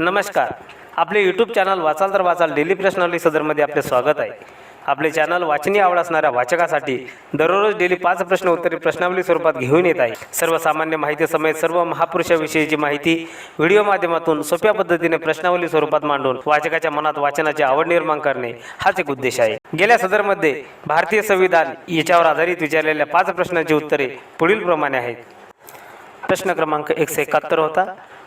नमस्कार. आपले YouTube channel वाचाल तर वाचाल डेली प्रश्नावली सदरमध्ये आपले स्वागत आहे. आपले चॅनल वाचनीय आवड असणाऱ्या वाचकासाठी दररोज डेली पाच प्रश्न उत्तरे प्रश्नावली स्वरूपात घेऊन येत आहे. सर्वसामान्य माहिती समेत सर्व महापुरुषाविषयीची माहिती व्हिडिओ माध्यमातून सोप्या पद्धतीने प्रश्नावली स्वरूपात मांडून वाचकाच्या मनात वाचनाची आवड निर्माण करणे हाच एक उद्देश आहे. गेल्या सदरमध्ये भारतीय संविधान याच्यावर आधारित विचारलेल्या पाच प्रश्नांची उत्तरे पुढील प्रमाणे आहेत. प्रश्न क्रमांक एकशे एकाहत्तर होता.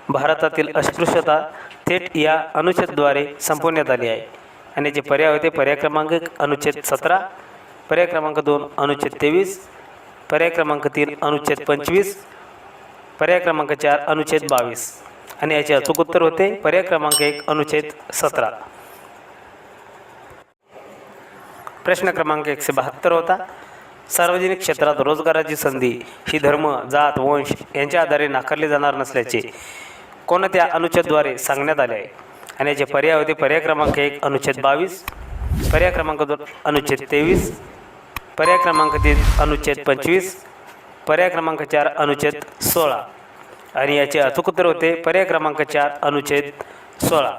भारतातील अस्पृश्यता थेट या अनुच्छेदद्वारे संपवण्यात आली आहे. आणि जे पर्याय होते पर्याय क्रमांक एक अनुच्छेद सतरा पर्याय क्रमांक दोन अनुच्छेद तेवीस पर्याय क्रमांक तीन अनुच्छेद पंचवीस पर्याय क्रमांक चार अनुच्छेद बावीस. आणि याचे अचूक उत्तर होते पर्याय क्रमांक एक अनुच्छेद सतरा. प्रश्न क्रमांक एकशे बहात्तर होता सार्वजनिक क्षेत्रात रोजगाराची संधी ही धर्म जात वंश यांच्या आधारे नाकारली जाणार नसल्याचे कोणत्या अनुच्छेदद्वारे सांगण्यात आले आहे? आणि याचे पर्याय होते पर्याय क्रमांक एक अनुच्छेद बावीस पर्याय क्रमांक दोन अनुच्छेद तेवीस पर्याय क्रमांक तीन अनुच्छेद पंचवीस पर्याय क्रमांक चार अनुच्छेद सोळा. आणि याचे अचूक उत्तर होते पर्याय क्रमांक चार अनुच्छेद सोळा.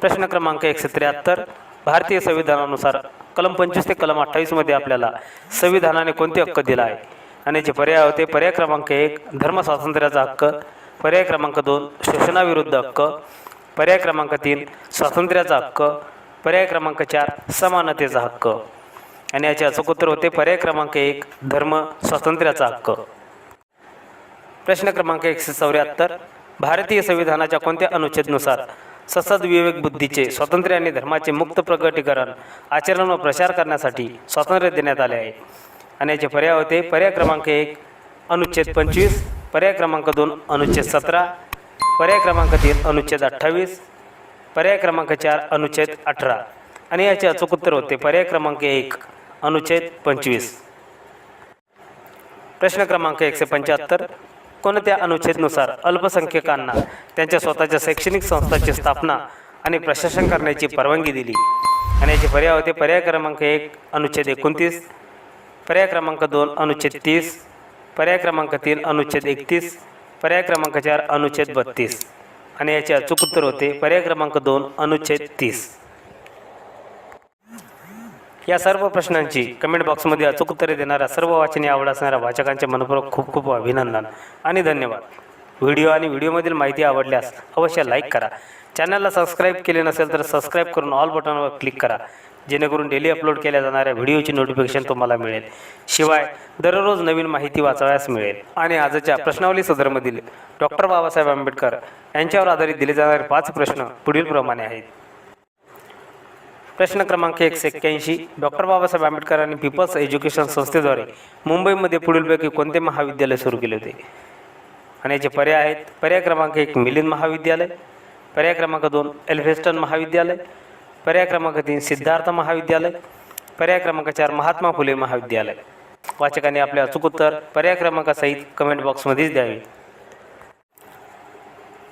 प्रश्न क्रमांक एकशे त्र्याहत्तर भारतीय संविधानानुसार कलम पंचवीस ते कलम अठ्ठावीसमध्ये आपल्याला संविधानाने कोणते हक्क दिला आहे? आणि याचे पर्याय होते पर्याय क्रमांक एक धर्म स्वातंत्र्याचा हक्क पर्याय क्रमांक दोन शोषणाविरुद्ध हक्क पर्याय क्रमांक तीन स्वातंत्र्याचा हक्क पर्याय क्रमांक चार समानतेचा हक्क. आणि याचे अचूक उत्तर होते पर्याय क्रमांक एक धर्म स्वातंत्र्याचा हक्क. प्रश्न क्रमांक एकशे चौऱ्याहत्तर भारतीय संविधानाच्या कोणत्या अनुच्छेदनुसार ससद विवेक बुद्धीचे स्वातंत्र्य आणि धर्माचे मुक्त प्रगटीकरण आचरण व प्रचार करण्यासाठी स्वातंत्र्य देण्यात आले आहे? आणि याचे पर्याय होते पर्याय क्रमांक एक अनुच्छेद पंचवीस पर्याय क्रमांक दोन अनुच्छेद सतरा पर्याय क्रमांक तीन अनुच्छेद अठ्ठावीस पर्याय क्रमांक चार अनुच्छेद अठरा. आणि याचे अचूक उत्तर होते पर्याय क्रमांक एक अनुच्छेद पंचवीस. प्रश्न क्रमांक एकशे पंच्याहत्तर कोणत्या अनुच्छेदनुसार अल्पसंख्यकांना त्यांच्या स्वतःच्या शैक्षणिक संस्थांची स्थापना आणि प्रशासन करण्याची परवानगी दिली? आणि याचे पर्याय होते पर्याय क्रमांक एक अनुच्छेद एकोणतीस पर्याय क्रमांक दोन अनुच्छेद तीस. पर्याय क्रमांक तीन अनुच्छेद एकतीस. पर्याय क्रमांक चार अनुच्छेद बत्तीस. आणि याचे अचूक उत्तर होते. पर्याय क्रमांक दोन अनुच्छेद तीस. या सर्व प्रश्नांची कमेंट बॉक्समध्ये अचूक उत्तरे देणाऱ्या सर्व वाचने आवड असणाऱ्या वाचकांचे मनपूर्वक खूप खूप अभिनंदन आणि धन्यवाद. व्हिडिओ आणि व्हिडिओमधील माहिती आवडल्यास अवश्य लाईक करा. चॅनलला सबस्क्राईब केले नसेल तर सबस्क्राईब करून ऑल बटनवर क्लिक करा. जेणेकरून डेली अपलोड केल्या जाणाऱ्या व्हिडिओची नोटिफिकेशन तुम्हाला मिळेल. शिवाय दररोज नवीन माहिती वाचावयास मिळेल. आणि आजच्या प्रश्नावली सदरमधील डॉक्टर बाबासाहेब आंबेडकर यांच्यावर आधारित दिले जाणारे पाच प्रश्न पुढीलप्रमाणे आहेत. प्रश्न क्रमांक एकशे एक्क्याऐंशी. डॉक्टर बाबासाहेब आंबेडकर आणि पीपल्स एज्युकेशन संस्थेद्वारे मुंबईमध्ये पुढीलपैकी कोणते महाविद्यालय सुरू केले होते? आणि याचे पर्याय आहेत. पर्याय क्रमांक एक मिलिंद महाविद्यालय. पर्याय क्रमांक दोन एल्फेस्टन महाविद्यालय. पर्याय क्रमांक तीन सिद्धार्थ महाविद्यालय पर्याय क्रमांक चार महात्मा फुले महाविद्यालय. वाचकांनी आपले अचूक उत्तर पर्याय क्रमांकासहित कमेंट बॉक्समध्येच द्यावे.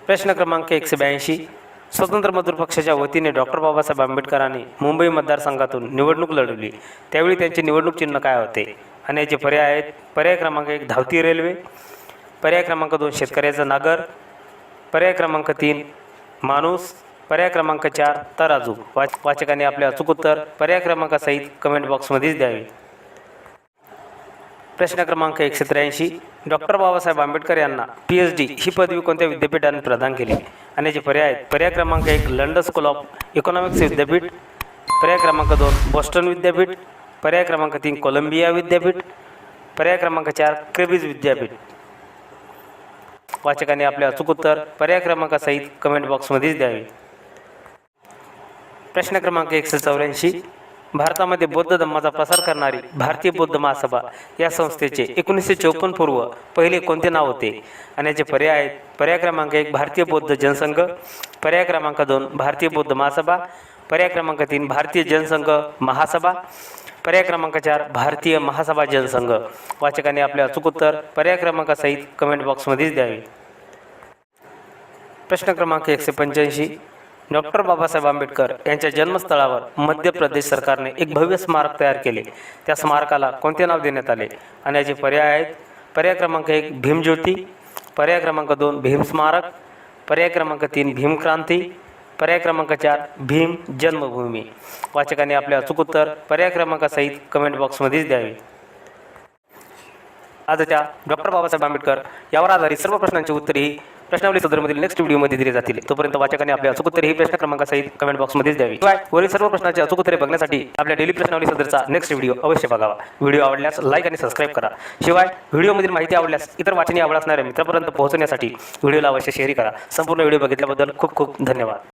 प्रश्न क्रमांक एकशे ब्याऐंशी. स्वतंत्र मजूर पक्षाच्या वतीने डॉक्टर बाबासाहेब आंबेडकरांनी मुंबई मतदारसंघातून निवडणूक लढवली. त्यावेळी त्यांचे निवडणूक चिन्ह काय होते? आणि याचे पर्याय आहेत. पर्याय क्रमांक एक धावती रेल्वे. पर्याय क्रमांक दोन शेतकऱ्याचा नागर. पर्याय क्रमांक तीन माणूस. पर्याय क्रमांक चार तराजू. वाच वाचकाने आपले अचूक उत्तर पर्याय क्रमांकासहित कमेंट बॉक्समध्येच द्यावे. प्रश्न क्रमांक एकशे त्र्याऐंशी. डॉक्टर बाबासाहेब आंबेडकर यांना पी एच डी ही पदवी कोणत्या विद्यापीठाने प्रदान केली? आणि जे पर्याय आहेत. पर्याय क्रमांक एक लंडन स्कूल ऑफ इकॉनॉमिक्स विद्यापीठ. पर्याय क्रमांक दोन बॉस्टन विद्यापीठ. पर्याय क्रमांक तीन कोलंबिया विद्यापीठ. पर्याय क्रमांक चार क्रेबीज विद्यापीठ. वाचकाने आपले अचूक उत्तर पर्याय क्रमांकासहित कमेंट बॉक्समध्येच द्यावे. प्रश्न क्रमांक एकशे चौऱ्याऐंशी. भारतामध्ये बौद्ध धम्माचा प्रसार करणारी भारतीय बौद्ध महासभा या संस्थेचे एकोणीसशे चौपन्न पूर्व पहिले कोणते नाव होते? आणि याचे पर्याय आहेत. पर्याय क्रमांक एक भारतीय बौद्ध जनसंघ. पर्याय क्रमांक दोन भारतीय बौद्ध महासभा. पर्याय क्रमांक तीन भारतीय जनसंघ महासभा. पर्याय क्रमांक चार भारतीय महासभा जनसंघ. वाचकाने आपले अचूक उत्तर पर्याय क्रमांकासहित कमेंट बॉक्समध्येच द्यावे. प्रश्न क्रमांक एकशे पंच्याऐंशी डॉक्टर बाबासाहेब आंबेडकर यांच्या जन्मस्थळावर मध्य प्रदेश सरकारने एक भव्य स्मारक तयार केले. त्या स्मारकाला कोणते नाव देण्यात आले? आणि याचे पर्याय आहेत. पर्याय क्रमांक एक भीमज्योती. पर्याय क्रमांक दोन भीम स्मारक. पर्याय क्रमांक तीन भीमक्रांती पर्याय क्रमांक चार भीम जन्मभूमी. वाचकांनी आपले अचूक उत्तर पर्याय क्रमांकासहित कमेंट बॉक्समध्येच द्यावे. आजच्या डॉक्टर बाबासाहेब आंबेडकर यावर आधारित सर्व प्रश्नांची उत्तरे ही प्रश्नावली सदरमधील नेक्स्ट व्हिडिओमध्ये दिले जातील. तोपर्यंत वाचकांनी आपल्या अचूक उत्तरे ही प्रश्न क्रमांकासहित कमेंट बॉक्समध्येच द्यावी. वरील सर्व प्रश्नांचे अचूक उत्तरे बघण्यासाठी आपल्या डेली प्रश्नावली सदरचा नेक्स्ट व्हिडिओ अवश्य बघावा. व्हिडिओ आवडल्यास लाईक आणि सबस्क्राईब करा. शिवाय व्हिडिओमधील माहिती आवडल्यास इतर वाचनी आवड असणाऱ्या मित्रांपर्यंत पोहोचण्यासाठी व्हिडिओला अवश्य शेअर करा. संपूर्ण व्हिडिओ बघितल्याबद्दल खूप खूप धन्यवाद.